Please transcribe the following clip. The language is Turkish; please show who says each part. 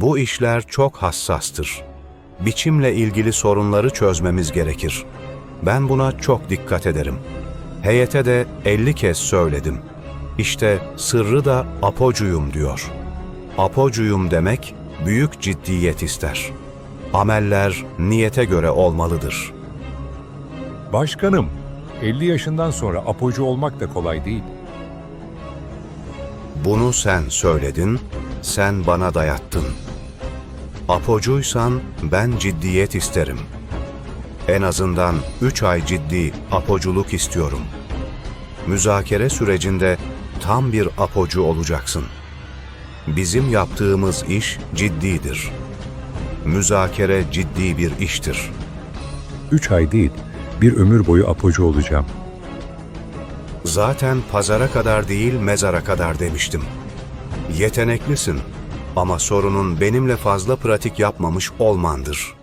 Speaker 1: Bu işler çok hassastır. Biçimle ilgili sorunları çözmemiz gerekir. Ben buna çok dikkat ederim. Heyete de 50 kez söyledim. İşte sırrı da apocuyum diyor. Apocuyum demek büyük ciddiyet ister. Ameller niyete göre olmalıdır.
Speaker 2: Başkanım, 50 yaşından sonra apocu olmak da kolay değil.
Speaker 1: Bunu sen söyledin, sen bana dayattın. Apocuysan ben ciddiyet isterim. En azından üç ay ciddi apoculuk istiyorum. Müzakere sürecinde tam bir apocu olacaksın. Bizim yaptığımız iş ciddidir. Müzakere ciddi bir iştir.
Speaker 2: 3 ay değil, bir ömür boyu apocu olacağım.
Speaker 1: Zaten pazara kadar değil mezara kadar demiştim. Yeteneklisin ama sorunun benimle fazla pratik yapmamış olmandır.